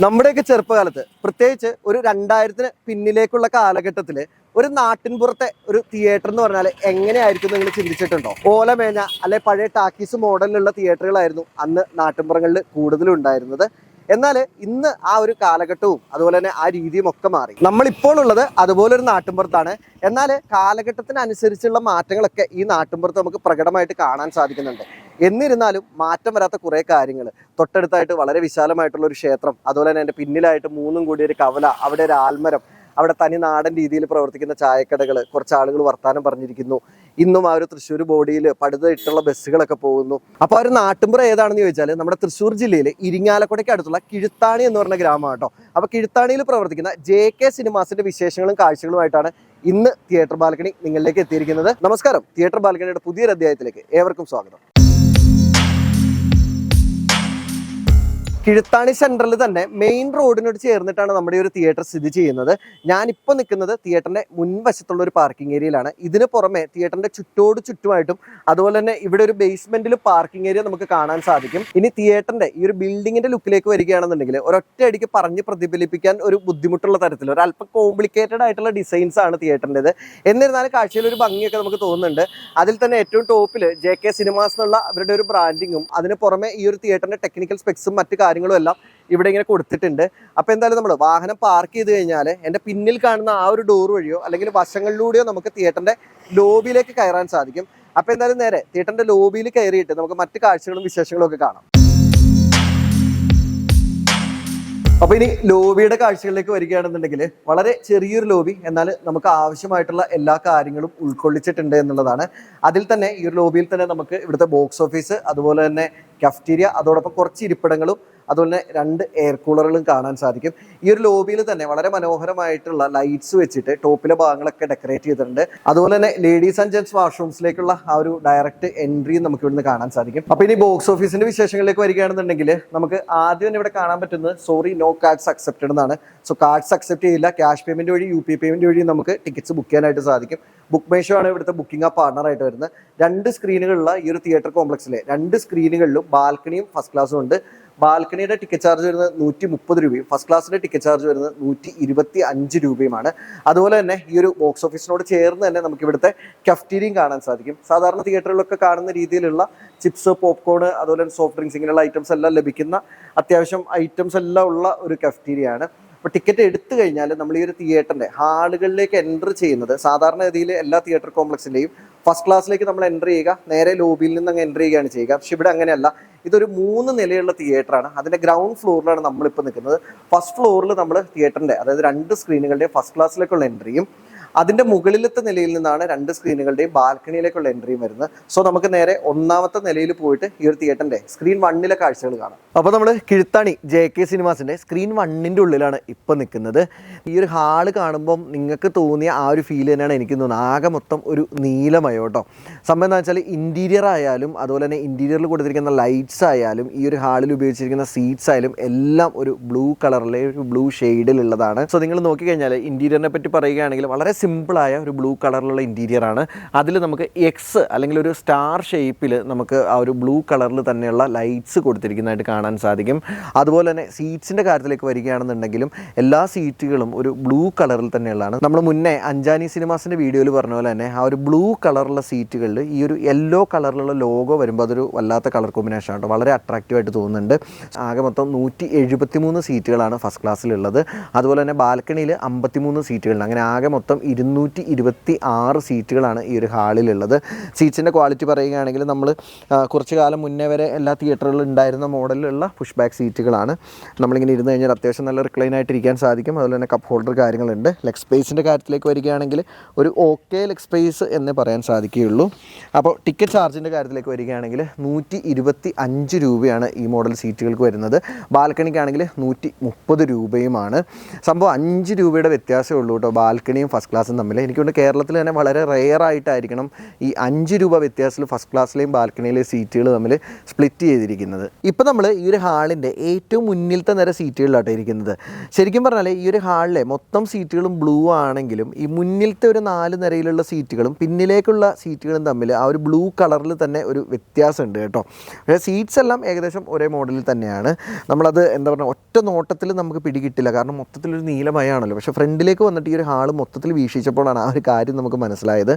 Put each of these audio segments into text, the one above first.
നമ്മുടെയൊക്കെ ചെറുപ്പകാലത്ത് പ്രത്യേകിച്ച് ഒരു രണ്ടായിരത്തിന് പിന്നിലേക്കുള്ള കാലഘട്ടത്തിൽ ഒരു നാട്ടിൻപുറത്തെ ഒരു തിയേറ്റർ എന്ന് പറഞ്ഞാൽ എങ്ങനെയായിരിക്കും നിങ്ങൾ ചിന്തിച്ചിട്ടുണ്ടോ? ഓലമേഞ്ഞ അല്ലെ പഴയ ടാക്കീസ് മോഡലിലുള്ള തിയേറ്ററുകളായിരുന്നു അന്ന് നാട്ടിൻപുറങ്ങളിൽ കൂടുതലും ഉണ്ടായിരുന്നത് എന്നാൽ ഇന്ന് ആ ഒരു കാലഘട്ടവും അതുപോലെ തന്നെ ആ രീതിയും ഒക്കെ മാറി. നമ്മളിപ്പോൾ ഉള്ളത് അതുപോലെ ഒരു നാട്ടിൻപുറത്താണ്. എന്നാൽ കാലഘട്ടത്തിനനുസരിച്ചുള്ള മാറ്റങ്ങളൊക്കെ ഈ നാട്ടിൻപുറത്ത് നമുക്ക് പ്രകടമായിട്ട് കാണാൻ സാധിക്കുന്നുണ്ട്. എന്നിരുന്നാലും മാറ്റം വരാത്ത കുറേ കാര്യങ്ങൾ തൊട്ടടുത്തായിട്ട് വളരെ വിശാലമായിട്ടുള്ള ഒരു ക്ഷേത്രം അതുപോലെ തന്നെ എന്റെ പിന്നിലായിട്ട് മൂന്നും കൂടി ഒരു കവല അവിടെ ഒരു ആൽമരം അവിടെ തനി നാടൻ രീതിയിൽ പ്രവർത്തിക്കുന്ന ചായക്കടകൾ കുറച്ച് ആളുകൾ വർത്തമാനം പറഞ്ഞിരിക്കുന്നു. ഇന്നും ആ ഒരു തൃശ്ശൂർ ബോഡിയിൽ പടുതയിട്ടുള്ള ബസ്സുകളൊക്കെ പോകുന്നു. അപ്പോൾ ആ ഒരു നാട്ടുമ്പുറം ഏതാണെന്ന് ചോദിച്ചാൽ നമ്മുടെ തൃശ്ശൂർ ജില്ലയിൽ ഇരിങ്ങാലക്കുടയ്ക്ക് അടുത്തുള്ള കിഴുത്താണി എന്ന് പറഞ്ഞ ഗ്രാമമാണ് കേട്ടോ. അപ്പോൾ കിഴുത്താണിയിൽ പ്രവർത്തിക്കുന്ന ജെ കെ സിനിമാസിന്റെ വിശേഷങ്ങളും കാഴ്ചകളുമായിട്ടാണ് ഇന്ന് തിയേറ്റർ ബാൽക്കണി നിങ്ങളിലേക്ക് എത്തിയിരിക്കുന്നത്. നമസ്കാരം. തിയേറ്റർ ബാൽക്കണിയുടെ പുതിയൊരു അധ്യായത്തിലേക്ക് ഏവർക്കും സ്വാഗതം. കിഴുത്താണി സെൻട്രൽ തന്നെ മെയിൻ റോഡിനോട് ചേർന്നിട്ടാണ് നമ്മുടെ ഒരു തിയേറ്റർ സ്ഥിതി ചെയ്യുന്നത്. ഞാനിപ്പോൾ നിൽക്കുന്നത് തിയേറ്ററിന്റെ മുൻവശത്തുള്ള ഒരു പാർക്കിംഗ് ഏരിയയിലാണ് ഇതിന് പുറമെ തിയേറ്ററിന്റെ ചുറ്റോട് ചുറ്റുമായിട്ടും അതുപോലെ തന്നെ ഇവിടെ ഒരു ബേസ്മെന്റിൽ പാർക്കിംഗ് ഏരിയ നമുക്ക് കാണാൻ സാധിക്കും. ഇനി തിയേറ്ററിന്റെ ഈ ഒരു ബിൽഡിങ്ങിന്റെ ലുക്കിലേക്ക് വരികയാണെന്നുണ്ടെങ്കിൽ ഒരൊറ്റ അടിക്ക് പറഞ്ഞ് പ്രതിഫലിപ്പിക്കാൻ ഒരു ബുദ്ധിമുട്ടുള്ള തരത്തിൽ ഒരു അല്പം കോംപ്ലിക്കേറ്റഡ് ആയിട്ടുള്ള ഡിസൈൻസ് ആണ് തിയേറ്ററിന്റെത് എന്നിരുന്നാലും കാഴ്ചയിൽ ഒരു ഭംഗിയൊക്കെ നമുക്ക് തോന്നുന്നുണ്ട്. അതിൽ തന്നെ ഏറ്റവും ടോപ്പിൽ ജെ കെ സിനിമാസ് എന്നുള്ള അവരുടെ ഒരു ബ്രാൻഡിങ്ങും അതിന് പുറമെ ഈ ഒരു തിയേറ്ററിന്റെ ടെക്നിക്കൽ സ്പെക്സും മറ്റു കാര്യങ്ങളും എല്ലാം ഇവിടെ ഇങ്ങനെ കൊടുത്തിട്ടുണ്ട്. അപ്പോൾ എന്തായാലും നമ്മൾ വാഹനം പാർക്ക് ചെയ്ത് കഴിഞ്ഞാൽ എന്റെ പിന്നിൽ കാണുന്ന ആ ഒരു ഡോർ വഴിയോ അല്ലെങ്കിൽ വശങ്ങളിലൂടെയോ നമുക്ക് തിയേറ്ററിന്റെ ലോബിയിലേക്ക് കയറാൻ സാധിക്കും. അപ്പോൾ എന്തായാലും നേരെ തിയേറ്ററിന്റെ ലോബിയിൽ കയറിയിട്ട് നമുക്ക് മറ്റു കാഴ്ചകളും വിശേഷങ്ങളും ഒക്കെ കാണാം. അപ്പൊ ഇനി ലോബിയുടെ കാഴ്ചകളിലേക്ക് വരികയാണെന്നുണ്ടെങ്കിൽ വളരെ ചെറിയൊരു ലോബി എന്നാൽ നമുക്ക് ആവശ്യമായിട്ടുള്ള എല്ലാ കാര്യങ്ങളും ഉൾക്കൊള്ളിച്ചിട്ടുണ്ട് എന്നുള്ളതാണ്. അതിൽ തന്നെ ഈ ഒരു ലോബിയിൽ തന്നെ നമുക്ക് ഇവിടുത്തെ ബോക്സ് ഓഫീസ് അതുപോലെ തന്നെ കഫ്റ്റീരിയ അതോടൊപ്പം കുറച്ച് ഇരിപ്പിടങ്ങളും അതുപോലെ രണ്ട് എയർ കൂളറുകളും കാണാൻ സാധിക്കും. ഈ ഒരു ലോബിയിൽ തന്നെ വളരെ മനോഹരമായിട്ടുള്ള ലൈറ്റ്സ് വെച്ചിട്ട് ടോപ്പിലെ ഭാഗങ്ങളൊക്കെ ഡെക്കറേറ്റ് ചെയ്തിട്ടുണ്ട്. അതുപോലെ തന്നെ ലേഡീസ് ആൻഡ് ജെന്റ്സ് വാഷ്റൂംസിലേക്കുള്ള ആ ഒരു ഡയറക്റ്റ് എൻട്രിയും നമുക്ക് ഇവിടുന്ന് കാണാൻ സാധിക്കും. അപ്പൊ ഇനി ബോക്സ് ഓഫീസിന്റെ വിശേഷങ്ങളിലേക്ക് വരികയാണെന്നുണ്ടെങ്കിൽ നമുക്ക് ആദ്യം തന്നെ ഇവിടെ കാണാൻ പറ്റുന്നത് സോറി നോ കാർഡ്സ് അക്സെപ്റ്റഡ് എന്നാണ്. സോ കാർഡ്സ് അക്സെപ്റ്റ് ചെയ്യില്ല. ക്യാഷ് പേയ്മെന്റ് വഴി യു പി പേയ്മെന്റ് വഴി നമുക്ക് ടിക്കറ്റ്സ് ബുക്ക് ചെയ്യാനായിട്ട് സാധിക്കും. ബുക്ക് മേഷോ ആണ് ഇവിടുത്തെ ബുക്കിംഗ് ആ പാർട്ണർ ആയിട്ട് വരുന്നത്. രണ്ട് സ്ക്രീനുകളുള്ള ഈ ഒരു തിയേറ്റർ കോംപ്ലക്സിലെ രണ്ട് സ്ക്രീനുകളിലും ബാൽക്കണിയും ഫസ്റ്റ് ക്ലാസ്സും ഉണ്ട്. ബാൽക്കണിയുടെ ടിക്കറ്റ് ചാർജ് വരുന്നത് നൂറ്റി മുപ്പത് രൂപയും ഫസ്റ്റ് ക്ലാസ്സിന്റെ ടിക്കറ്റ് ചാർജ് വരുന്നത് നൂറ്റി ഇരുപത്തി അഞ്ച് രൂപയുമാണ്. അതുപോലെ തന്നെ ഈ ഒരു ബോക്സ് ഓഫീസിനോട് ചേർന്ന് തന്നെ നമുക്ക് ഇവിടുത്തെ കഫ്റ്റീരിയും കാണാൻ സാധിക്കും. സാധാരണ തിയേറ്ററുകളിലൊക്കെ കാണുന്ന രീതിയിലുള്ള ചിപ്സ് പോപ്കോൺ അതുപോലെ സോഫ്റ്റ് ഡ്രിങ്ക്സ് ഇങ്ങനെയുള്ള ഐറ്റംസ് എല്ലാം ലഭിക്കുന്ന അത്യാവശ്യം ഐറ്റംസ് എല്ലാം ഉള്ള ഒരു കഫ്റ്റീരിയാണ് അപ്പോൾ ടിക്കറ്റ് എടുത്തു കഴിഞ്ഞാൽ നമ്മൾ ഈ ഒരു തിയേറ്ററിന്റെ ഹാളുകളിലേക്ക് എന്റർ ചെയ്യുന്നത് സാധാരണഗതിയിൽ എല്ലാ തിയേറ്റർ കോംപ്ലക്സിന്റെയും ഫസ്റ്റ് ക്ലാസ്സിലേക്ക് നമ്മൾ എന്റർ ചെയ്യുക നേരെ ലോബിയിൽ നിന്ന് അങ്ങ് എന്റർ ചെയ്യുകയാണ് ചെയ്യുക. പക്ഷെ ഇവിടെ അങ്ങനെയല്ല. ഇതൊരു മൂന്ന് നിലയുള്ള തിയേറ്ററാണ് അതിന്റെ ഗ്രൗണ്ട് ഫ്ലോറിലാണ് നമ്മളിപ്പോൾ നിൽക്കുന്നത്. ഫസ്റ്റ് ഫ്ലോറിൽ നമ്മൾ തിയേറ്ററിന്റെ അതായത് രണ്ട് സ്ക്രീനുകളുടെ ഫസ്റ്റ് ക്ലാസ്സിലേക്കുള്ള എൻട്രിയും അതിന്റെ മുകളിലത്തെ നിലയിൽ നിന്നാണ് രണ്ട് സ്ക്രീനുകളുടെയും ബാൽക്കണിയിലേക്കുള്ള എൻട്രിയും വരുന്നത്. സോ നമുക്ക് നേരെ ഒന്നാമത്തെ നിലയിൽ പോയിട്ട് ഈ ഒരു തിയേറ്ററിന്റെ സ്ക്രീൻ വണ്ണിലെ കാഴ്ചകൾ കാണാം. അപ്പോൾ നമ്മൾ കിഴുത്താണി ജെ കെ സിനിമാസിന്റെ സ്ക്രീൻ വണ്ണിന്റെ ഉള്ളിലാണ് ഇപ്പം നിൽക്കുന്നത് ഈ ഒരു ഹാൾ കാണുമ്പം നിങ്ങൾക്ക് തോന്നിയ ആ ഒരു ഫീൽ തന്നെയാണ് എനിക്ക് തോന്നുന്നത്. ആകെ മൊത്തം ഒരു നീലമയോ കേട്ടോ. സംഭവം എന്താ വെച്ചാൽ ഇന്റീരിയർ ആയാലും അതുപോലെ തന്നെ ഇന്റീരിയറിൽ കൊടുത്തിരിക്കുന്ന ലൈറ്റ്സ് ആയാലും ഈ ഒരു ഹാളിൽ ഉപയോഗിച്ചിരിക്കുന്ന സീറ്റ്സ് ആയാലും എല്ലാം ഒരു ബ്ലൂ കളറിലെ ഒരു ബ്ലൂ ഷെയ്ഡിലുള്ളതാണ് സോ നിങ്ങൾ നോക്കിക്കഴിഞ്ഞാൽ ഇന്റീരിയറിനെ പറ്റി പറയുകയാണെങ്കിൽ വളരെ സിമ്പിളായ ഒരു ബ്ലൂ കളറിലുള്ള ഇന്റീരിയർ ആണ്. അതിൽ നമുക്ക് എക്സ് അല്ലെങ്കിൽ ഒരു സ്റ്റാർ ഷേപ്പിൽ നമുക്ക് ആ ഒരു ബ്ലൂ കളറിൽ തന്നെയുള്ള ലൈറ്റ്സ് കൊടുത്തിരിക്കുന്നതായിട്ട് കാണാൻ സാധിക്കും. അതുപോലെ തന്നെ സീറ്റ്സിന്റെ കാര്യത്തിലേക്ക് വരികയാണെന്നുണ്ടെങ്കിലും എല്ലാ സീറ്റുകളും ഒരു ബ്ലൂ കളറിൽ തന്നെയുള്ളതാണ്. നമ്മൾ മുന്നേ അഞ്ചാനി സിനിമാസിന്റെ വീഡിയോയിൽ പറഞ്ഞ പോലെ തന്നെ ആ ഒരു ബ്ലൂ കളറുള്ള സീറ്റുകളിൽ ഈ ഒരു യെല്ലോ കളറിലുള്ള ലോഗോ വരുമ്പോൾ അതൊരു വല്ലാത്ത കളർ കോമ്പിനേഷൻ ആണ് വളരെ അട്രാക്റ്റീവായിട്ട് തോന്നുന്നുണ്ട്. ആകെ മൊത്തം നൂറ്റി എഴുപത്തി മൂന്ന് സീറ്റുകളാണ് ഫസ്റ്റ് ക്ലാസ്സിലുള്ളത് അതുപോലെ തന്നെ ബാൽക്കണിയിൽ അമ്പത്തിമൂന്ന് സീറ്റുകളുണ്ട് അങ്ങനെ ആകെ മൊത്തം ഇരുന്നൂറ്റി ഇരുപത്തി ആറ് സീറ്റുകളാണ് ഈ ഒരു ഹാളിലുള്ളത്. സീറ്റ്സിന്റെ ക്വാളിറ്റി പറയുകയാണെങ്കിൽ നമ്മൾ കുറച്ച് കാലം മുന്നേ വരെ എല്ലാ തിയേറ്ററുകളിലും ഉണ്ടായിരുന്ന മോഡലിലുള്ള പുഷ് ബാക്ക് സീറ്റുകളാണ്. നമ്മളിങ്ങനെ ഇരുന്ന് കഴിഞ്ഞാൽ അത്യാവശ്യം നല്ല റിക്ലൈൻ ആയിട്ട് ഇരിക്കാൻ സാധിക്കും. അതുപോലെ തന്നെ കപ്പ് ഹോൾഡർ കാര്യങ്ങളുണ്ട്. ലെഗ് സ്പേസിന്റെ കാര്യത്തിലേക്ക് വരികയാണെങ്കിൽ ഒരു ഓക്കെ ലെഗ് സ്പേസ് എന്ന് പറയാൻ സാധിക്കുകയുള്ളൂ. അപ്പോൾ ടിക്കറ്റ് ചാർജിന്റെ കാര്യത്തിലേക്ക് വരികയാണെങ്കിൽ നൂറ്റി ഇരുപത്തി അഞ്ച് രൂപയാണ് ഈ മോഡൽ സീറ്റുകൾക്ക് വരുന്നത്. ബാൽക്കണിക്കാണെങ്കിൽ നൂറ്റി മുപ്പത് രൂപയുമാണ്. സംഭവം അഞ്ച് രൂപയുടെ വ്യത്യാസമേ ഉള്ളൂ കേട്ടോ. ബാൽക്കണിയും ഫസ്റ്റ് വ്യത്യാസം തമ്മിൽ. എനിക്കൊണ്ട് കേരളത്തിൽ തന്നെ വളരെ റെയർ ആയിട്ടായിരിക്കണം ഈ അഞ്ച് രൂപ വ്യത്യാസത്തിൽ ഫസ്റ്റ് ക്ലാസ്സിലെയും ബാൽക്കണിയിലെയും സീറ്റുകൾ തമ്മിൽ സ്പ്ലിറ്റ് ചെയ്തിരിക്കുന്നത്. ഇപ്പോൾ നമ്മൾ ഈ ഒരു ഹാളിന്റെ ഏറ്റവും മുന്നിലത്തെ നിര സീറ്റുകളിലാട്ടോ ഇരിക്കുന്നത്. ശരിക്കും പറഞ്ഞാൽ ഈ ഒരു ഹാളിലെ മൊത്തം സീറ്റുകളും ബ്ലൂ ആണെങ്കിലും ഈ മുന്നിലത്തെ ഒരു നാല് നിരയിലുള്ള സീറ്റുകളും പിന്നിലേക്കുള്ള സീറ്റുകളും തമ്മിൽ ആ ഒരു ബ്ലൂ കളറിൽ തന്നെ ഒരു വ്യത്യാസമുണ്ട് കേട്ടോ. പക്ഷേ സീറ്റ്സ് എല്ലാം ഏകദേശം ഒരേ മോഡലിൽ തന്നെയാണ്. നമ്മളത് എന്താ പറയുക ഒറ്റ നോട്ടത്തിൽ നമുക്ക് പിടികിട്ടില്ല. കാരണം മൊത്തത്തിലൊരു നീലമയാണല്ലോ. പക്ഷേ ഫ്രണ്ടിലേക്ക് വന്നിട്ട് ഈ ഒരു ഹാൾ മൊത്തത്തിൽ വീക്ഷിച്ചപ്പോഴാണ് ആ ഒരു കാര്യം നമുക്ക് മനസ്സിലായത്.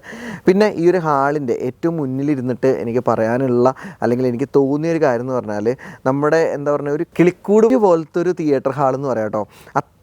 പിന്നെ ഈ ഒരു ഹാളിന്റെ ഏറ്റവും മുന്നിലിരുന്നിട്ട് എനിക്ക് പറയാനുള്ള അല്ലെങ്കിൽ എനിക്ക് തോന്നിയ ഒരു കാര്യം എന്ന് പറഞ്ഞാൽ നമ്മുടെ എന്താ പറയുക ഒരു കിളിക്കൂട് പോലത്തെ ഒരു തിയേറ്റർ ഹാൾ എന്ന് പറയാം കേട്ടോ.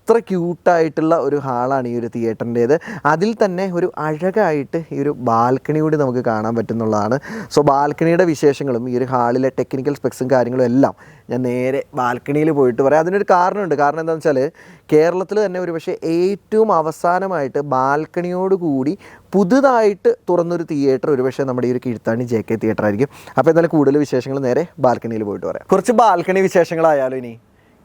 അത്ര ക്യൂട്ടായിട്ടുള്ള ഒരു ഹാളാണ് ഈ ഒരു തിയേറ്ററിന്റേത് അതിൽ തന്നെ ഒരു അഴകായിട്ട് ഈ ഒരു ബാൽക്കണി കൂടി നമുക്ക് കാണാൻ പറ്റുന്നുള്ളതാണ്. സോ ബാൽക്കണിയുടെ വിശേഷങ്ങളും ഈ ഒരു ഹാളിലെ ടെക്നിക്കൽ സ്പെക്സും കാര്യങ്ങളും എല്ലാം ഞാൻ നേരെ ബാൽക്കണിയിൽ പോയിട്ട് പറയാം. അതിനൊരു കാരണമുണ്ട്. കാരണം എന്താണെന്ന് വെച്ചാൽ കേരളത്തിൽ തന്നെ ഒരു പക്ഷേ ഏറ്റവും അവസാനമായിട്ട് ബാൽക്കണിയോട് കൂടി പുതുതായിട്ട് തുറന്നൊരു തിയേറ്റർ ഒരുപക്ഷെ നമ്മുടെ ഈ ഒരു കീഴ്ത്താണി ജെ കെ തിയേറ്റർ ആയിരിക്കും. അപ്പോൾ എന്തായാലും കൂടുതൽ വിശേഷങ്ങൾ നേരെ ബാൽക്കണിയിൽ പോയിട്ട് പറയാം. കുറച്ച് ബാൽക്കണി വിശേഷങ്ങളായാലും ഇനി?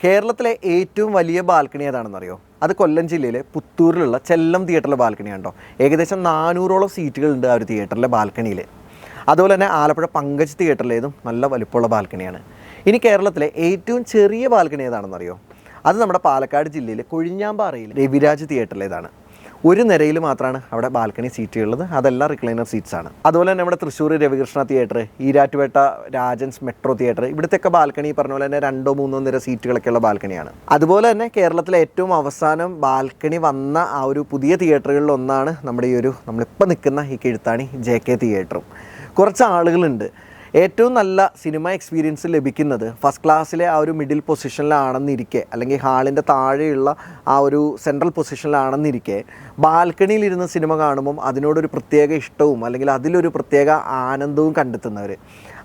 കേരളത്തിലെ ഏറ്റവും വലിയ ബാൽക്കണി ഏതാണെന്നറിയോ? അത് കൊല്ലം ജില്ലയിലെ പുത്തൂരിലുള്ള ചെല്ലം തിയേറ്ററിലെ ബാൽക്കണിയാണ് കേട്ടോ ഏകദേശം നാനൂറോളം സീറ്റുകളുണ്ട് ആ ഒരു തിയേറ്ററിലെ ബാൽക്കണിയിൽ അതുപോലെ തന്നെ ആലപ്പുഴ പങ്കജ് തിയേറ്ററിലേതും നല്ല വലിപ്പമുള്ള ബാൽക്കണിയാണ്. ഇനി കേരളത്തിലെ ഏറ്റവും ചെറിയ ബാൽക്കണി ഏതാണെന്നറിയോ? അത് നമ്മുടെ പാലക്കാട് ജില്ലയിലെ കൊഴിഞ്ഞാമ്പാറയിൽ രവിരാജ് തിയേറ്ററിലേതാണ് ഒരു നിരയിൽ മാത്രമാണ് അവിടെ ബാൽക്കണി സീറ്റുകളുള്ളത്. അതെല്ലാം റിക്ലൈനർ സീറ്റ്സ് ആണ്. അതുപോലെ തന്നെ നമ്മുടെ Thrissur Ravikrishna theatre Erattupetta Rajans metro theatre ഇവിടുത്തെയൊക്കെ balcony പറഞ്ഞ പോലെ തന്നെ രണ്ടോ മൂന്നോ നിര സീറ്റുകളൊക്കെയുള്ള ബാൽക്കണിയാണ്. അതുപോലെ തന്നെ കേരളത്തിലെ ഏറ്റവും അവസാനം ബാൽക്കണി വന്ന ആ ഒരു പുതിയ തിയേറ്ററുകളിൽ ഒന്നാണ് നമ്മുടെ ഈ ഒരു നമ്മളിപ്പോൾ നിൽക്കുന്ന ഈ കിഴുത്താണി ജെ കെ തിയേറ്ററും കുറച്ച് ആളുകളുണ്ട്. ഏറ്റവും നല്ല സിനിമ എക്സ്പീരിയൻസ് ലഭിക്കുന്നത് ഫസ്റ്റ് ക്ലാസ്സിലെ ആ ഒരു മിഡിൽ പൊസിഷനിലാണെന്നിരിക്കെ അല്ലെങ്കിൽ ഹാളിന്റെ താഴെയുള്ള ആ ഒരു സെൻട്രൽ പൊസിഷനിലാണെന്നിരിക്കെ ബാൽക്കണിയിലിരുന്ന് സിനിമ കാണുമ്പം അതിനോടൊരു പ്രത്യേക ഇഷ്ടവും അല്ലെങ്കിൽ അതിലൊരു പ്രത്യേക ആനന്ദവും കണ്ടെത്തുന്നവർ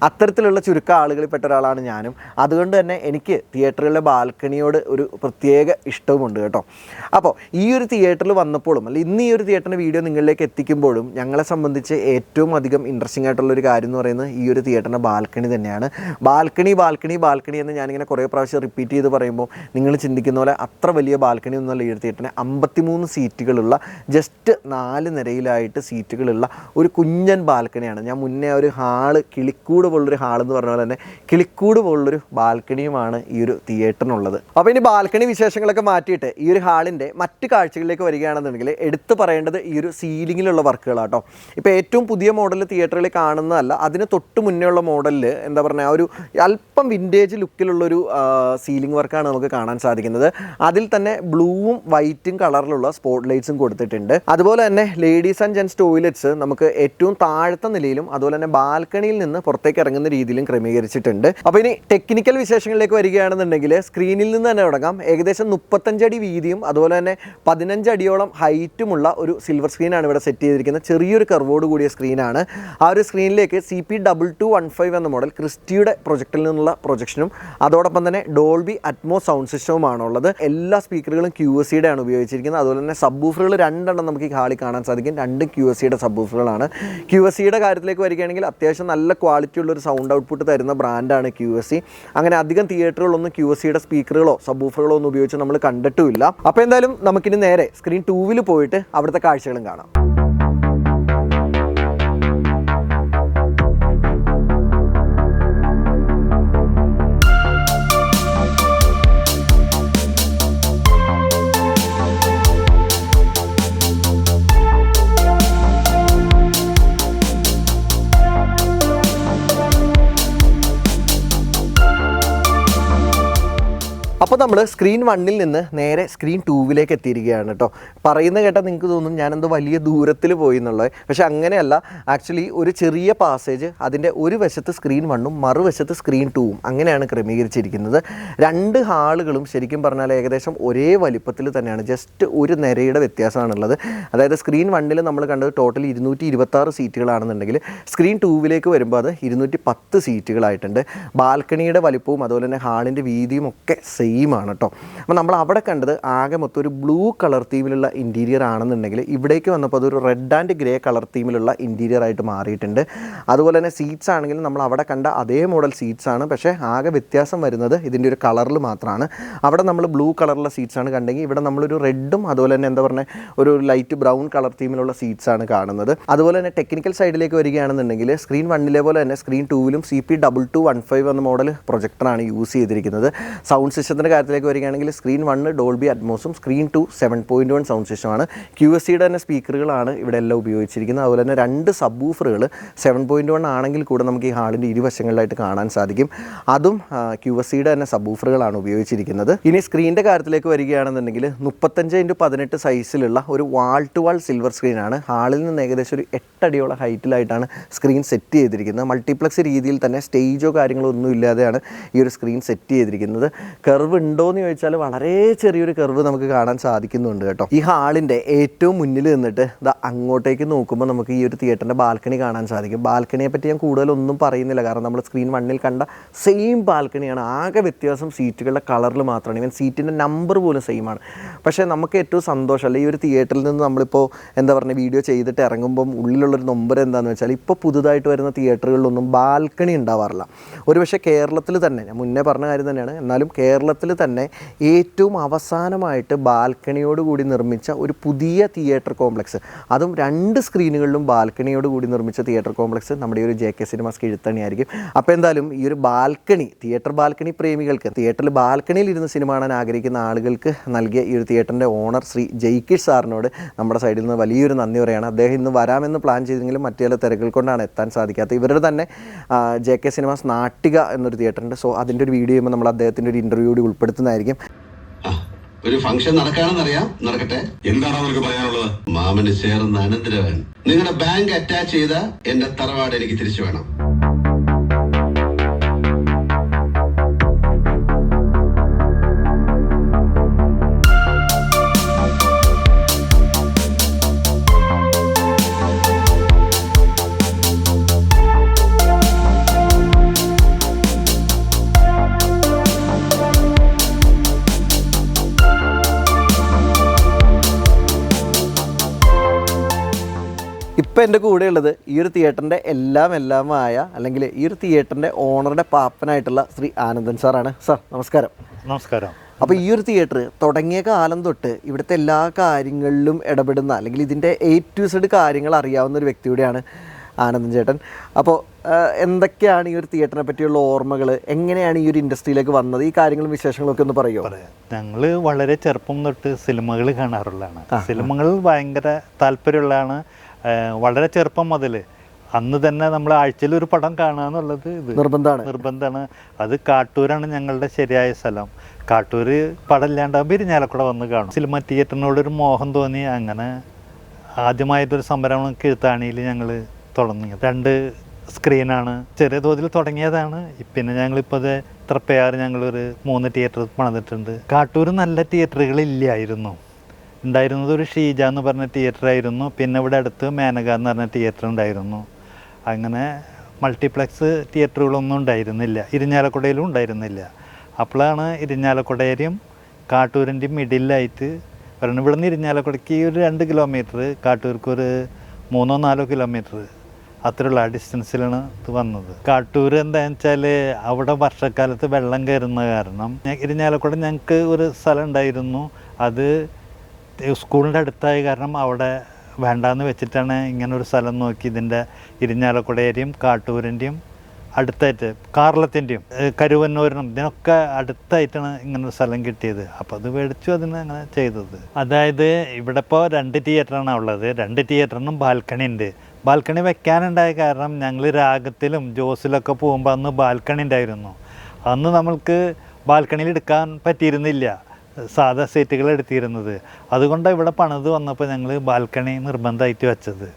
അത്തരത്തിലുള്ള ചുരുക്ക ആളുകളിൽ പെട്ട ഒരാളാണ് ഞാനും. അതുകൊണ്ട് തന്നെ എനിക്ക് തിയേറ്ററുകളിലെ ബാൽക്കണിയോട് ഒരു പ്രത്യേക ഇഷ്ടവുമുണ്ട് കേട്ടോ. അപ്പോൾ ഈ ഒരു തിയേറ്ററിൽ വന്നപ്പോഴും അല്ലെങ്കിൽ ഇന്ന് ഈ ഒരു തിയേറ്ററിന്റെ വീഡിയോ നിങ്ങളിലേക്ക് എത്തിക്കുമ്പോഴും ഞങ്ങളെ സംബന്ധിച്ച് ഏറ്റവും അധികം ഇൻട്രസ്റ്റിംഗ് ആയിട്ടുള്ള ഒരു കാര്യം എന്ന് പറയുന്നത് ഈ ഒരു തിയേറ്ററിന്റെ ബാൽക്കണി തന്നെയാണ്. ബാൽക്കണി ബാൽക്കണി ബാൽക്കണി എന്ന് ഞാനിങ്ങനെ കുറേ പ്രാവശ്യം റിപ്പീറ്റ് ചെയ്ത് പറയുമ്പോൾ നിങ്ങൾ ചിന്തിക്കുന്ന പോലെ അത്ര വലിയ ബാൽക്കണി ഒന്നുമല്ല ഈ ഒരു തിയേറ്ററിന്. അമ്പത്തിമൂന്ന് സീറ്റുകളുള്ള ജസ്റ്റ് നാല് നിരയിലായിട്ട് സീറ്റുകളുള്ള ഒരു കുഞ്ഞൻ ബാൽക്കണിയാണ്. ഞാൻ മുന്നേ ഒരു ഹാൾ കിളിക്കൂട് പോലുള്ളൊരു ഹാൾ എന്ന് പറഞ്ഞ പോലെ തന്നെ കിളിക്കൂട് പോലുള്ളൊരു ബാൽക്കണിയുമാണ് ഈ ഒരു തിയേറ്ററിനുള്ളത്. അപ്പോൾ ഇനി ബാൽക്കണി വിശേഷങ്ങളൊക്കെ മാറ്റിയിട്ട് ഈ ഒരു ഹാളിന്റെ മറ്റ് കാഴ്ചകളിലേക്ക് വരികയാണെന്നുണ്ടെങ്കിൽ എടുത്തു പറയേണ്ടത് ഈ ഒരു സീലിങ്ങിലുള്ള വർക്കുകളാട്ടോ. ഇപ്പോൾ ഏറ്റവും പുതിയ മോഡൽ തിയേറ്ററിൽ കാണുന്നതല്ല അതിന് തൊട്ട് മുന്നേ ഉള്ള മോഡലിൽ എന്താ പറയുക ഒരു അല്പം വിന്റേജ് ലുക്കിലുള്ളൊരു സീലിംഗ് വർക്കാണ് നമുക്ക് കാണാൻ സാധിക്കുന്നത്. അതിൽ തന്നെ ബ്ലൂവും വൈറ്റും കളറിലുള്ള സ്പോട്ട് ലൈറ്റ്സും കൊടുത്തിട്ടുണ്ട്. അതുപോലെ തന്നെ ലേഡീസ് ആൻഡ് ജെൻസ് ടോയ്ലറ്റ്സ് നമുക്ക് ഏറ്റവും താഴത്തെ നിലയിലും അതുപോലെ തന്നെ ബാൽക്കണിയിൽ നിന്ന് പുറത്തേക്ക് ഇറങ്ങുന്ന രീതിയിലും ക്രമീകരിച്ചിട്ടുണ്ട്. അപ്പോൾ ഇനി ടെക്നിക്കൽ വിശേഷങ്ങളിലേക്ക് വരികയാണെന്നുണ്ടെങ്കിൽ സ്ക്രീനിൽ നിന്ന് തന്നെ തുടങ്ങാം. ഏകദേശം മുപ്പത്തഞ്ചടി വീതിയും അതുപോലെ തന്നെ പതിനഞ്ചടിയോളം ഹൈറ്റുമുള്ള ഒരു സിൽവർ സ്ക്രീനാണ് ഇവിടെ സെറ്റ് ചെയ്തിരിക്കുന്നത്. ചെറിയൊരു കർവോട് കൂടിയ സ്ക്രീനാണ് ആ ഒരു സ്ക്രീനിലേക്ക് C P double two one five എന്ന മോഡൽ ക്രിസ്റ്റിയുടെ പ്രൊജക്റ്റിൽ നിന്നുള്ള പ്രൊജക്ഷനും അതോടൊപ്പം തന്നെ ഡോൾബി അറ്റ്മോ സൗണ്ട് സിസ്റ്റവുമാണ് ഉള്ളത്. എല്ലാ സ്പീക്കറുകളും ക്യു എസ് സിയുടെ ആണ് ഉപയോഗിച്ചിരിക്കുന്നത്. അതുപോലെ തന്നെ സബ് സബ്ബൂഫറുകൾ രണ്ടെണ്ണം നമുക്ക് ഈ ഹാളിൽ കാണാൻ സാധിക്കും. രണ്ട് ക്യു എസ് സിയുടെ സബ് സബ്ബൂഫറുകളാണ് ക്യു എസ് സിയുടെ കാര്യത്തിലേക്ക് വരികയാണെങ്കിൽ അത്യാവശ്യം നല്ല ക്വാളിറ്റി ഉള്ള ഒരു സൗണ്ട് ഔട്ട്പുട്ട് തരുന്ന ബ്രാൻഡാണ് ക്യു എസ് സി അങ്ങനെ അധികം തിയേറ്ററുകളൊന്നും ക്യു എസ് സിയുടെ സ്പീക്കറുകളോ സബൂഫറുകളോ ഒന്നും ഉപയോഗിച്ച് നമ്മൾ കണ്ടിട്ടുമില്ല. അപ്പോൾ എന്തായാലും നമുക്കിനി നേരെ സ്ക്രീൻ ടൂവിൽ പോയിട്ട് അവിടുത്തെ കാഴ്ചകളും കാണാം. അപ്പോൾ നമ്മൾ സ്ക്രീൻ വണ്ണിൽ നിന്ന് നേരെ സ്ക്രീൻ ടൂവിലേക്ക് എത്തിയിരിക്കുകയാണ് കേട്ടോ. പറയുന്ന കേട്ടാൽ നിങ്ങൾക്ക് തോന്നും ഞാനെന്തോ വലിയ ദൂരത്തിൽ പോയി എന്നുള്ളത്. പക്ഷേ അങ്ങനെയല്ല ആക്ച്വലി ഒരു ചെറിയ പാസേജ് അതിന്റെ ഒരു വശത്ത് സ്ക്രീൻ വണ്ണും മറുവശത്ത് സ്ക്രീൻ ടൂവും അങ്ങനെയാണ് ക്രമീകരിച്ചിരിക്കുന്നത്. രണ്ട് ഹാളുകളും ശരിക്കും പറഞ്ഞാൽ ഏകദേശം ഒരേ വലിപ്പത്തിൽ തന്നെയാണ്. ജസ്റ്റ് ഒരു നിരയുടെ വ്യത്യാസമാണുള്ളത്. അതായത് സ്ക്രീൻ വണ്ണിൽ നമ്മൾ കണ്ടത് ടോട്ടൽ ഇരുന്നൂറ്റി ഇരുപത്താറ് സീറ്റുകളാണെന്നുണ്ടെങ്കിൽ സ്ക്രീൻ ടൂവിലേക്ക് വരുമ്പോൾ അത് ഇരുന്നൂറ്റി പത്ത് സീറ്റുകളായിട്ടുണ്ട് ബാൽക്കണിയുടെ വലിപ്പവും അതുപോലെ തന്നെ ഹാളിന്റെ വീതിയും ഒക്കെ സെയിം തീമാണ് കേട്ടോ അപ്പോൾ നമ്മൾ അവിടെ കണ്ടത് ആകെ മൊത്തം ഒരു ബ്ലൂ കളർ തീമിലുള്ള ഇന്റീരിയർ ആണെന്നുണ്ടെങ്കിൽ ഇവിടേക്ക് വന്നപ്പോൾ അതൊരു റെഡ് ആൻഡ് ഗ്രേ കളർ തീമിലുള്ള ഇന്റീരിയർ ആയിട്ട് മാറിയിട്ടുണ്ട്. അതുപോലെ തന്നെ സീറ്റ്സ് ആണെങ്കിലും നമ്മൾ അവിടെ കണ്ട അതേ മോഡൽ സീറ്റ്സ് ആണ്. പക്ഷേ ആകെ വ്യത്യാസം വരുന്നത് ഇതിന്റെ ഒരു കളറിൽ മാത്രമാണ് അവിടെ നമ്മൾ ബ്ലൂ കളറുള്ള സീറ്റ്സ് ആണ് കണ്ടെങ്കിൽ ഇവിടെ നമ്മളൊരു റെഡും അതുപോലെ തന്നെ എന്താ പറയുക ഒരു ലൈറ്റ് ബ്രൗൺ കളർ തീമിലുള്ള സീറ്റ്സ് ആണ് കാണുന്നത്. അതുപോലെ തന്നെ ടെക്നിക്കൽ സൈഡിലേക്ക് വരികയാണെന്നുണ്ടെങ്കിൽ സ്ക്രീൻ വണ്ണിലെ പോലെ തന്നെ screen ടൂവിലും C P double two one five എന്ന മോഡൽ പ്രൊജക്ടറാണ് യൂസ് ചെയ്തിരിക്കുന്നത്. സൗണ്ട് സിസ്റ്റത്തിന്റെ കാര്യത്തിലേക്ക് വരികയാണെങ്കിൽ screen one Dolby അറ്റ്മോസും screen two seven point one sound സിസ്റ്റമാണ് ക്യു എസ് സിയുടെ തന്നെ സ്പീക്കറുകളാണ് ഇവിടെ എല്ലാം ഉപയോഗിച്ചിരിക്കുന്നത്. അതുപോലെ തന്നെ രണ്ട് സബ് ഊഫറുകൾ സെവൻ പോയിന്റ് വൺ ആണെങ്കിൽ കൂടെ നമുക്ക് ഈ ഹാളിന്റെ ഇരുവശങ്ങളിലായിട്ട് കാണാൻ സാധിക്കും. അതും ക്യു എസ് സിയുടെ തന്നെ സബ് ഊഫറുകളാണ് ഉപയോഗിച്ചിരിക്കുന്നത്. ഇനി സ്ക്രീനിന്റെ കാര്യത്തിലേക്ക് വരികയാണെന്നുണ്ടെങ്കിൽ മുപ്പത്തഞ്ച് ഇന്റു പതിനെട്ട് സൈസിലുള്ള ഒരു വാൾ ടു വാൾ സിൽവർ സ്ക്രീനാണ് ഹാളിൽ നിന്ന് ഏകദേശം ഒരു എട്ടടിയോളം ഹൈറ്റിലായിട്ടാണ് സ്ക്രീൻ സെറ്റ് ചെയ്തിരിക്കുന്നത്. മൾട്ടിപ്ലക്സ് രീതിയിൽ തന്നെ സ്റ്റേജോ കാര്യങ്ങളോ ഒന്നും ഇല്ലാതെയാണ് ഈ ഒരു സ്ക്രീൻ സെറ്റ് ചെയ്തിരിക്കുന്നത്. കർവ് ഉണ്ടോ എന്ന് ചോദിച്ചാൽ വളരെ ചെറിയൊരു കർവ് നമുക്ക് കാണാൻ സാധിക്കുന്നുണ്ട് കേട്ടോ. ഈ ഹാളിന്റെ ഏറ്റവും മുന്നിൽ നിന്നിട്ട് ദാ അങ്ങോട്ടേക്ക് നോക്കുമ്പോൾ നമുക്ക് ഈ ഒരു തിയേറ്ററിന്റെ ബാൽക്കണി കാണാൻ സാധിക്കും. ബാൽക്കണിയെ പറ്റി ഞാൻ കൂടുതലൊന്നും പറയുന്നില്ല. കാരണം നമ്മൾ സ്ക്രീൻ വണ്ണിൽ കണ്ട സെയിം ബാൽക്കണിയാണ് ആകെ വ്യത്യാസം സീറ്റുകളുടെ കളറിൽ മാത്രമാണ്. ഇവൻ സീറ്റിന്റെ നമ്പർ പോലും സെയിം ആണ്. പക്ഷേ നമുക്ക് ഏറ്റവും സന്തോഷം അല്ലെ ഈ ഒരു തിയേറ്ററിൽ നിന്ന് നമ്മളിപ്പോൾ എന്താ പറയുക വീഡിയോ ചെയ്തിട്ട് ഇറങ്ങുമ്പം ഉള്ളിലുള്ളൊരു നമ്പർ എന്താണെന്ന് വെച്ചാൽ ഇപ്പോൾ പുതുതായിട്ട് വരുന്ന തിയേറ്ററുകളിലൊന്നും ബാൽക്കണി ഉണ്ടാവാറില്ല. ഒരുപക്ഷെ കേരളത്തിൽ തന്നെ ഞാൻ മുന്നേ പറഞ്ഞ കാര്യം തന്നെയാണ്. എന്നാലും കേരളത്തിൽ തന്നെ ഏറ്റവും അവസാനമായിട്ട് ബാൽക്കണിയോട് കൂടി നിർമ്മിച്ച ഒരു പുതിയ തിയേറ്റർ കോംപ്ലക്സ്. അതും രണ്ട് സ്ക്രീനുകളിലും ബാൽക്കണിയോട് കൂടി നിർമ്മിച്ച തിയേറ്റർ കോംപ്ലക്സ് നമ്മുടെ ഒരു ജെ കെ സിനിമാസ് കിഴുത്തണിയായിരിക്കും. അപ്പോൾ എന്തായാലും ഈ ഒരു ബാൽക്കണി തിയേറ്റർ ബാൽക്കണി പ്രേമികൾക്ക് തിയേറ്ററിൽ ബാൽക്കണിയിൽ ഇരുന്ന് സിനിമ കാണാൻ ആഗ്രഹിക്കുന്ന ആളുകൾക്ക് നൽകിയ ഈ ഒരു തിയേറ്ററിന്റെ ഓണർ ശ്രീ ജയ്കിഷ് സാറിനോട് നമ്മുടെ സൈഡിൽ നിന്ന് വലിയൊരു നന്ദി പറയുകയാണ്. അദ്ദേഹം ഇന്ന് വരാമെന്ന് പ്ലാൻ ചെയ്തെങ്കിലും മറ്റു ചില തിരക്കുകൾ കൊണ്ടാണ് എത്താൻ സാധിക്കാത്തത്. ഇവരുടെ തന്നെ ജെ കെ സിനിമാസ് നാട്ടിക എന്നൊരു തിയേറ്ററുണ്ട്. സോ അതിന്റെ ഒരു വീഡിയോ ചെയ്യുമ്പോൾ നമ്മൾ അദ്ദേഹത്തിന്റെ ഒരു ഇന്റർവ്യൂ കൂടി ഉൾപ്പെടുത്തുന്നതായിരിക്കും. ഒരു ഫംഗ്ഷൻ നടക്കാണെന്നറിയാം. നടക്കട്ടെ. എന്താണ് അവർക്ക് പറയാനുള്ളത്? മാമന് ചേർന്ന അനന്തരവൻ. നിങ്ങളുടെ ബാങ്ക് അറ്റാച്ച് ചെയ്ത എന്റെ തറവാട് എനിക്ക് തിരിച്ചു വേണം. ഇപ്പം എന്റെ കൂടെ ഉള്ളത് ഈ ഒരു തിയേറ്ററിന്റെ എല്ലാം എല്ലാമായ അല്ലെങ്കിൽ ഈ ഒരു തിയേറ്ററിന്റെ ഓണറുടെ പാപ്പനായിട്ടുള്ള ശ്രീ ആനന്ദൻ സാറാണ് സാർ നമസ്കാരം. നമസ്കാരം. അപ്പോൾ ഈ ഒരു തിയേറ്റർ തുടങ്ങിയ കാലം തൊട്ട് ഇവിടുത്തെ എല്ലാ കാര്യങ്ങളിലും ഇടപെടുന്ന അല്ലെങ്കിൽ ഇതിന്റെ എ ടു സെഡ് കാര്യങ്ങൾ അറിയാവുന്ന ഒരു വ്യക്തി കൂടിയാണ് ആനന്ദൻ ചേട്ടൻ. അപ്പോൾ എന്തൊക്കെയാണ് ഈ ഒരു തിയേറ്ററിനെ പറ്റിയുള്ള ഓർമ്മകൾ? എങ്ങനെയാണ് ഈ ഒരു ഇൻഡസ്ട്രിയിലേക്ക് വന്നത്? ഈ കാര്യങ്ങളും വിശേഷങ്ങളൊക്കെ ഒന്ന് പറയുമോ പറയാം. ഞങ്ങൾ വളരെ ചെറുപ്പം തൊട്ട് സിനിമകൾ കാണാറുള്ളതാണ്. സിനിമകൾ ഭയങ്കര താല്പര്യമുള്ളതാണ് വളരെ ചെറുപ്പം മുതൽ അന്ന് തന്നെ നമ്മൾ ആഴ്ചയിൽ ഒരു പടം കാണുക എന്നുള്ളത് ഇത്. നിർബന്ധമാണ്. നിർബന്ധമാണ്. അത് കാട്ടൂരാണ് ഞങ്ങളുടെ ശരിയായ സ്ഥലം. കാട്ടൂര് പടം ഇല്ലാണ്ടാകുമ്പോൾ ഇരിഞ്ഞാലക്കുട വന്ന് കാണും. സിനിമ തിയേറ്ററിനോടൊരു മോഹം തോന്നി. അങ്ങനെ ആദ്യമായിട്ടൊരു സംരംഭം കീഴ്ത്താണിയിൽ ഞങ്ങൾ തുടങ്ങി രണ്ട് സ്ക്രീനാണ്. ചെറിയ തോതിൽ തുടങ്ങിയതാണ്. പിന്നെ ഞങ്ങളിപ്പോൾ അത് തൃപ്പയാറ് ഞങ്ങളൊരു മൂന്ന് തിയേറ്റർ പണിതിട്ടുണ്ട്. കാട്ടൂർ നല്ല തിയേറ്ററുകൾ ഇല്ലായിരുന്നു ഉണ്ടായിരുന്നത് ഒരു ഷീജ എന്ന് പറഞ്ഞ തിയേറ്റർ ആയിരുന്നു. പിന്നെ ഇവിടെ അടുത്ത് മേനക എന്ന് പറഞ്ഞ തിയേറ്റർ ഉണ്ടായിരുന്നു. അങ്ങനെ മൾട്ടിപ്ലക്സ് തിയേറ്ററുകളൊന്നും ഉണ്ടായിരുന്നില്ല. ഇരിഞ്ഞാലക്കുടയിലും ഉണ്ടായിരുന്നില്ല. അപ്പോഴാണ് ഇരിഞ്ഞാലക്കുടയുടെയും കാട്ടൂരിന്റെയും മിഡിലായിട്ട് പറയുന്നത് ഇവിടെ നിന്ന് ഇരിഞ്ഞാലക്കുടയ്ക്ക് ഒരു രണ്ട് കിലോമീറ്റർ കാട്ടൂർക്ക് ഒരു മൂന്നോ നാലോ കിലോമീറ്റർ അത്രയുള്ള ഡിസ്റ്റൻസിലാണ് ഇത് വന്നത്. കാട്ടൂർ എന്താണെന്ന് വെച്ചാൽ അവിടെ വർഷക്കാലത്ത് വെള്ളം കയറുന്ന കാരണം. ഇരിഞ്ഞാലക്കുട ഞങ്ങൾക്ക് ഒരു സ്ഥലം ഉണ്ടായിരുന്നു. അത് സ്കൂളിന്റെ അടുത്തായ കാരണം അവിടെ വേണ്ടാന്ന് വെച്ചിട്ടാണ് ഇങ്ങനെ ഒരു സ്ഥലം നോക്കി ഇതിന്റെ ഇരിഞ്ഞാലക്കുടയുടെയും കാട്ടൂരിന്റെയും അടുത്തായിട്ട് കാർലത്തിന്റെയും കരുവന്നൂരിനും ഇതിനൊക്കെ അടുത്തായിട്ടാണ് ഇങ്ങനെ ഒരു സ്ഥലം കിട്ടിയത്. അപ്പോൾ അത് മേടിച്ചു അതിന് അങ്ങനെ ചെയ്തത്. അതായത് ഇവിടെ ഇപ്പോൾ രണ്ട് തിയേറ്ററാണ് ഉള്ളത്. രണ്ട് തിയേറ്ററിനും ബാൽക്കണി ഉണ്ട്. ബാൽക്കണി വെക്കാനുണ്ടായ കാരണം ഞങ്ങൾ രാഗത്തിലും ജോസിലൊക്കെ പോകുമ്പോൾ അന്ന് ബാൽക്കണി ഉണ്ടായിരുന്നു. അന്ന് നമ്മൾക്ക് ബാൽക്കണിയിൽ എടുക്കാൻ പറ്റിയിരുന്നില്ല. സാധാ സീറ്റുകൾ എടുത്തിരുന്നത്. അതുകൊണ്ടാണ് ഇവിടെ പണിത് വന്നപ്പോൾ ഞങ്ങൾ ബാൽക്കണി നിർബന്ധമായിട്ട് വെച്ചത്.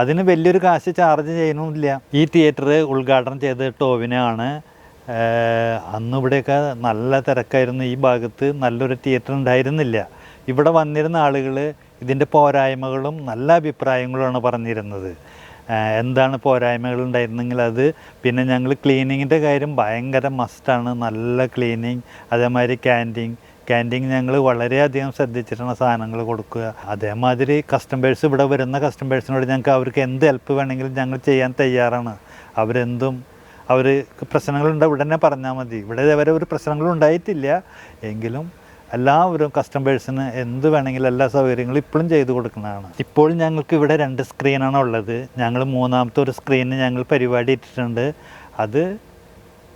അതിന് വലിയൊരു കാശ് ചാർജ് ചെയ്യണമില്ല ഈ തിയേറ്റർ ഉദ്ഘാടനം ചെയ്ത് ടോവിനാണ് അന്ന് ഇവിടെയൊക്കെ നല്ല തിരക്കായിരുന്നു. ഈ ഭാഗത്ത് നല്ലൊരു തിയേറ്റർ ഉണ്ടായിരുന്നില്ല. ഇവിടെ വന്നിരുന്ന ആളുകൾ ഇതിന്റെ പോരായ്മകളും നല്ല അഭിപ്രായങ്ങളുമാണ് പറഞ്ഞിരുന്നത്. എന്താണ് പോരായ്മകൾ ഉണ്ടായിരുന്നെങ്കിൽ അത് പിന്നെ ഞങ്ങൾ ക്ലീനിങ്ങിന്റെ കാര്യം ഭയങ്കര മസ്റ്റാണ് നല്ല ക്ലീനിങ് അതേമാതിരി ക്യാന്റീൻ ക്യാന്റീൻ ഞങ്ങൾ വളരെയധികം ശ്രദ്ധിച്ചിട്ടാണ് സാധനങ്ങൾ കൊടുക്കുക. അതേമാതിരി കസ്റ്റമേഴ്സ് ഇവിടെ വരുന്ന കസ്റ്റമേഴ്സിനോട് ഞങ്ങൾക്ക് അവർക്ക് എന്ത് ഹെൽപ്പ് വേണമെങ്കിലും ഞങ്ങൾ ചെയ്യാൻ തയ്യാറാണ്. അവരെന്തും അവർ പ്രശ്നങ്ങളുണ്ട് ഉടനെ പറഞ്ഞാൽ മതി. ഇവിടെ വരെ ഒരു പ്രശ്നങ്ങളും ഉണ്ടായിട്ടില്ല. എങ്കിലും എല്ലാവരും കസ്റ്റമേഴ്സിന് എന്ത് വേണമെങ്കിലും എല്ലാ സൗകര്യങ്ങളും ഇപ്പോഴും ചെയ്തു കൊടുക്കുന്നതാണ്. ഇപ്പോൾ ഞങ്ങൾക്ക് ഇവിടെ രണ്ട് സ്ക്രീനാണ് ഉള്ളത്. ഞങ്ങൾ മൂന്നാമത്തെ ഒരു സ്ക്രീനിന് ഞങ്ങൾ പരിപാടി ഇട്ടിട്ടുണ്ട്. അത്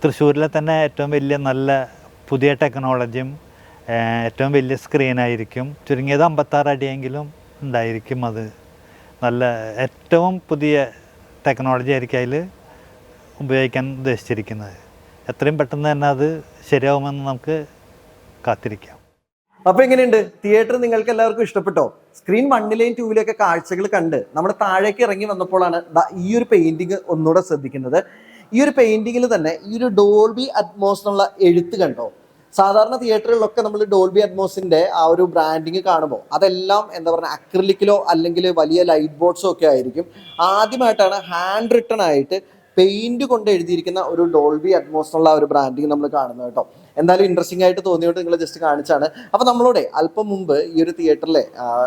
തൃശ്ശൂരിലെ തന്നെ ഏറ്റവും വലിയ നല്ല പുതിയ ടെക്നോളജിയും ഏറ്റവും വലിയ സ്ക്രീനായിരിക്കും ചുരുങ്ങിയത് അമ്പത്താറ് അടിയെങ്കിലും ഉണ്ടായിരിക്കും അത്. നല്ല ഏറ്റവും പുതിയ ടെക്നോളജി ആയിരിക്കും അതിൽ ഉപയോഗിക്കാൻ ഉദ്ദേശിച്ചിരിക്കുന്നത്. എത്രയും പെട്ടെന്ന് തന്നെ അത് ശരിയാവുമെന്ന് നമുക്ക് കാത്തിരിക്കാം. അപ്പൊ എങ്ങനെയുണ്ട്? തിയേറ്റർ നിങ്ങൾക്ക് എല്ലാവർക്കും ഇഷ്ടപ്പെട്ടോ? സ്ക്രീൻ വണ്ണിലെയും ടൂവിലെയൊക്കെ കാഴ്ചകൾ കണ്ട് നമ്മൾ താഴേക്ക് ഇറങ്ങി വന്നപ്പോഴാണ് ഈ ഒരു പെയിന്റിങ് ഒന്നുകൂടെ ശ്രദ്ധിക്കുന്നത്. ഈ ഒരു പെയിന്റിങ്ങിൽ തന്നെ ഈ ഒരു ഡോൾബി അറ്റ്മോസ് എന്നുള്ള എഴുത്ത് കണ്ടോ? സാധാരണ തിയേറ്ററുകളിലൊക്കെ നമ്മൾ ഡോൾബി അറ്റ്മോസിന്റെ ആ ഒരു ബ്രാൻഡിങ് കാണുമ്പോൾ അതെല്ലാം എന്താ പറയുക അക്രിലിക്കിലോ അല്ലെങ്കിൽ വലിയ ലൈറ്റ് ബോർഡ്സോ ഒക്കെ ആയിരിക്കും. ആദ്യമായിട്ടാണ് ഹാൻഡ് റിട്ടൺ ആയിട്ട് പെയിന്റ് കൊണ്ട് എഴുതിയിരിക്കുന്ന ഒരു ഡോൾബി അറ്റ്മോസ് എന്നുള്ള ഒരു ബ്രാൻഡിങ് നമ്മൾ കാണുന്നത് കേട്ടോ. എന്തായാലും ഇൻട്രസ്റ്റിംഗ് ആയിട്ട് തോന്നിയോണ്ട് നിങ്ങൾ ജസ്റ്റ് കാണിച്ചാണ്. അപ്പൊ നമ്മളോടെ അല്പം മുമ്പ് ഈ ഒരു തിയേറ്ററിലെ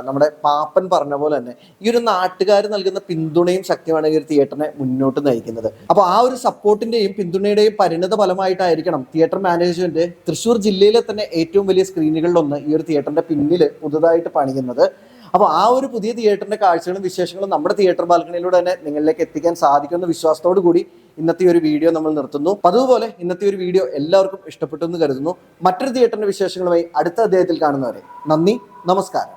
നമ്മുടെ പാപ്പൻ പറഞ്ഞ പോലെ തന്നെ ഈ ഒരു നാട്ടുകാർ നൽകുന്ന പിന്തുണയും ശക്തിയുമാണ് ഈ ഒരു തിയേറ്ററിനെ മുന്നോട്ട് നയിക്കുന്നത്. അപ്പോൾ ആ ഒരു സപ്പോർട്ടിന്റെയും പിന്തുണയുടെയും പരിണിത ഫലമായിട്ടായിരിക്കണം തിയേറ്റർ മാനേജ്മെന്റ് തൃശ്ശൂർ ജില്ലയിലെ തന്നെ ഏറ്റവും വലിയ സ്ക്രീനുകളിലൊന്ന് ഈ ഒരു തിയേറ്ററിന്റെ പിന്നിൽ പുതുതായിട്ട് പണിയുന്നത്. അപ്പോൾ ആ ഒരു പുതിയ തിയേറ്ററിന്റെ കാഴ്ചകളും വിശേഷങ്ങളും നമ്മുടെ തിയേറ്റർ ബാൽക്കണിയിലൂടെ തന്നെ നിങ്ങളിലേക്ക് എത്തിക്കാൻ സാധിക്കുമെന്ന വിശ്വാസത്തോടു കൂടി ഇന്നത്തെ ഒരു വീഡിയോ നമ്മൾ നിർത്തുന്നു. അതുപോലെ ഇന്നത്തെ ഒരു വീഡിയോ എല്ലാവർക്കും ഇഷ്ടപ്പെട്ടു എന്ന് കരുതുന്നു. മറ്റൊരു തിയേറ്ററിന്റെ വിശേഷങ്ങളുമായി അടുത്ത അദ്ദേഹത്തിൽ കാണുന്നവരെ. നന്ദി നമസ്കാരം.